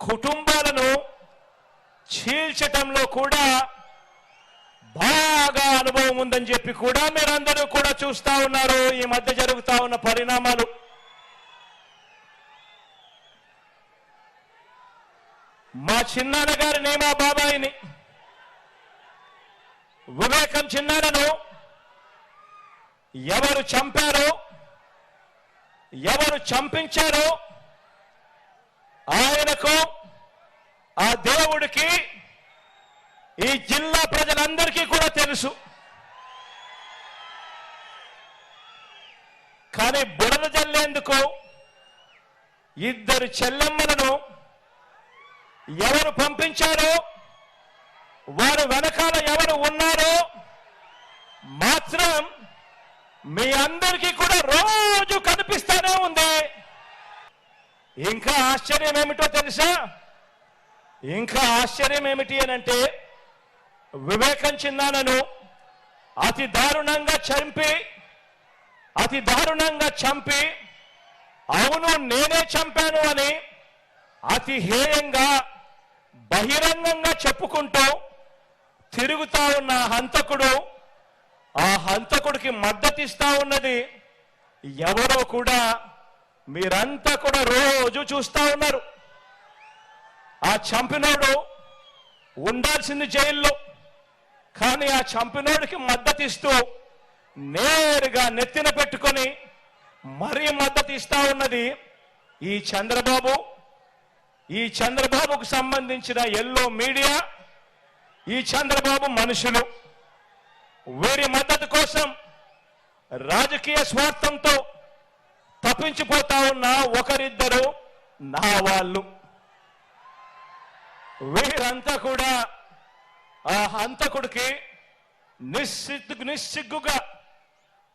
కుటుంబాలను చీల్చటంలో కూడా బాగా అనుభవం ఉందని చెప్పి కూడా మీరందరూ కూడా చూస్తా ఉన్నారు. ఈ మధ్య జరుగుతా ఉన్న పరిణామాలు. మా చిన్నాన్న గారి నేమా బాబాయిని వివేకం చిన్నాన్నను ఎవరు చంపారో ఎవరు చంపించారో ఆయన ఆ దేవుడికి ఈ జిల్లా ప్రజలందరికీ కూడా తెలుసు. కానీ బురద జల్లేందుకు ఇద్దరు చెల్లెమ్మలను ఎవరు పంపించారో వారు వెనకాల ఎవరు ఉన్నారో మాత్రం మీ అందరికీ కూడా రోజు కనిపిస్తూనే ఉంది. ఇంకా ఆశ్చర్యం ఏమిటో తెలుసా? ఇంకా ఆశ్చర్యం ఏమిటి అని అంటే వివేకం చిన్నానను అతి దారుణంగా చంపి అతి దారుణంగా చంపి అవును నేనే చంపాను అని అతి హేయంగా బహిరంగంగా చెప్పుకుంటూ తిరుగుతా ఉన్న హంతకుడు ఆ హంతకుడికి మద్దతిస్తా ఉన్నది ఎవరో కూడా మీరంతా కూడా రోజు చూస్తా ఉన్నారు. ఆ చంపినోడు ఉండాల్సింది జైల్లో కానీ ఆ చంపినోడికి మద్దతిస్తూ నేరుగా నెత్తిన పెట్టుకొని మరీ మద్దతు ఇస్తా ఉన్నది ఈ చంద్రబాబు. ఈ చంద్రబాబుకు సంబంధించిన ఎల్లో మీడియా ఈ చంద్రబాబు మనుషులు. వీరి మద్దతు కోసం రాజకీయ స్వార్థంతో తప్పించిపోతా ఉన్న ఒకరిద్దరు నా వాళ్ళు. వీరంతా కూడా ఆ హంతకుడికి నిస్సిగ్గు నిస్సిగ్గుగా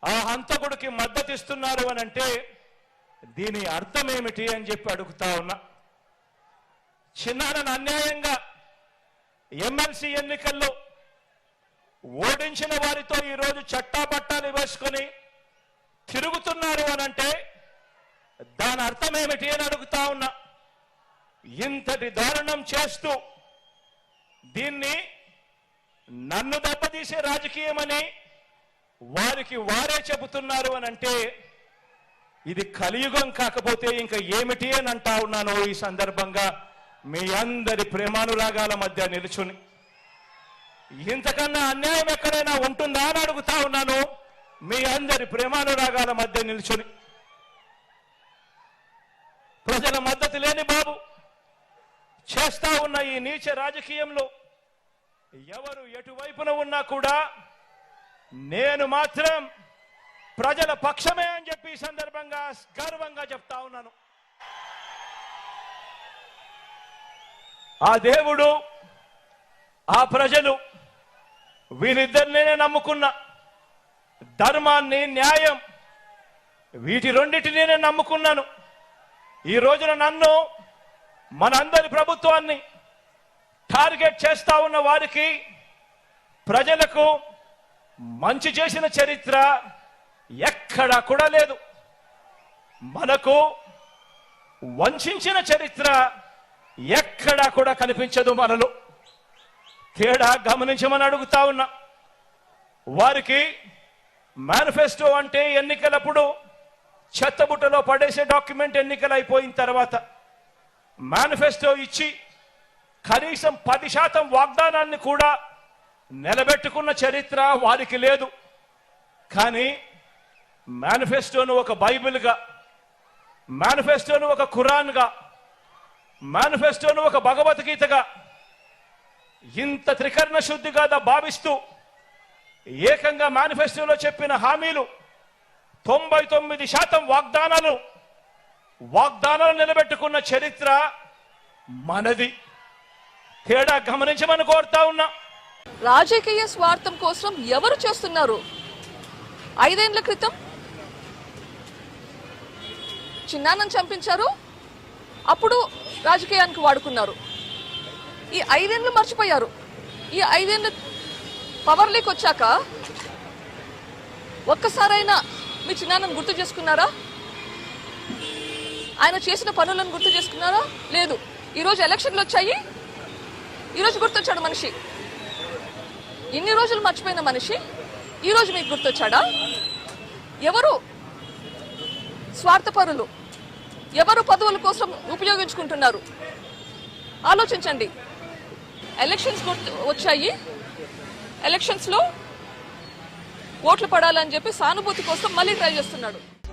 ఆ హంతకుడికి మద్దతు ఇస్తున్నారు అని అంటే దీని అర్థం ఏమిటి అని చెప్పి అడుగుతా ఉన్నా. చిన్నారని అన్యాయంగా ఎమ్మెల్సీ ఎన్నికల్లో ఓడించిన వారితో ఈరోజు చట్టాపట్టాలు వేసుకొని తిరుగుతున్నారు అని అంటే దాని అర్థం ఏమిటి అని అడుగుతా ఉన్నా. ఇంతటి దారుణం చేస్తూ దీన్ని నన్ను దెబ్బతీసే రాజకీయమని వారికి వారే చెబుతున్నారు అని అంటే ఇది కలియుగం కాకపోతే ఇంకా ఏమిటి అని అంటా ఉన్నాను ఈ సందర్భంగా మీ అందరి ప్రేమానురాగాల మధ్య నిలుచుని. ఇంతకన్నా అన్యాయం ఎక్కడైనా ఉంటుందా అని అడుగుతా ఉన్నాను. మీ అందరి ప్రేమానురాగాల మధ్య నిలుచుని. ప్రజల మద్దతు లేని బాబు. చేస్తా ఉన్న ఈ నీచ రాజకీయంలో ఎవరు ఎటువైపున ఉన్నా కూడా నేను మాత్రం ప్రజల పక్షమే అని చెప్పి ఈ సందర్భంగా గర్వంగా చెప్తా ఉన్నాను. ఆ దేవుడు ఆ ప్రజలు వీరిద్దరినే నమ్ముకున్న ధర్మాన్ని న్యాయం వీటి రెండింటినీ నేను నమ్ముకున్నాను. ఈ రోజున నన్ను మనందరి ప్రభుత్వాన్ని టార్గెట్ చేస్తా ఉన్న వారికి ప్రజలకు మంచి చేసిన చరిత్ర ఎక్కడా కూడా లేదు. మనకు వంచిన చరిత్ర ఎక్కడా కూడా కనిపించదు మనలో. తేడా గమనించమని అడుగుతా ఉన్నా. వారికి మేనిఫెస్టో అంటే ఎన్నికలప్పుడు చెత్తబుట్టలో పడేసే డాక్యుమెంట్ ఎన్నికలు అయిపోయిన తర్వాత మేనిఫెస్టో ఇచ్చి కనీసం పది శాతం వాగ్దానాన్ని కూడా నిలబెట్టుకున్న చరిత్ర వారికి లేదు. కానీ మేనిఫెస్టోను ఒక బైబిల్గా మేనిఫెస్టోను ఒక ఖురాన్గా మేనిఫెస్టోను ఒక భగవద్గీతగా ఇంత త్రికరణ శుద్ధిగా భావిస్తూ ఏకంగా మేనిఫెస్టోలో చెప్పిన హామీలు తొంభై తొమ్మిది శాతం వాగ్దానాలు వాగ్దానాలు నిలబెట్టుకున్న చరిత్ర మనది. తేడా గమనించమని కోరుతా ఉన్నా. రాజకీయ స్వార్థం కోసం ఎవరు చేస్తున్నారు? ఐదేండ్ల క్రితం చిన్నాన్నను చంపించారు. అప్పుడు రాజకీయానికి వాడుకున్నారు. ఈ ఐదేండ్లు మర్చిపోయారు. ఈ ఐదేండ్లు పవర్లోకి వచ్చాక ఒక్కసారైనా మీ చిన్నాన్నను గుర్తు చేసుకున్నారా? ఆయన చేసిన పనులను గుర్తు చేసుకున్నారా? లేదు. ఈరోజు ఎలక్షన్లు వచ్చాయి. ఈరోజు గుర్తొచ్చాడు మనిషి. ఇన్ని రోజులు మర్చిపోయిన మనిషి ఈరోజు మీకు గుర్తొచ్చాడా? ఎవరు స్వార్థపరులు? ఎవరు పదవుల కోసం ఉపయోగించుకుంటున్నారు? ఆలోచించండి. ఎలక్షన్స్ గుర్తు వచ్చాయి. ఎలక్షన్స్లో ఓట్లు పడాలని చెప్పి సానుభూతి కోసం మళ్ళీ ట్రై చేస్తున్నాడు.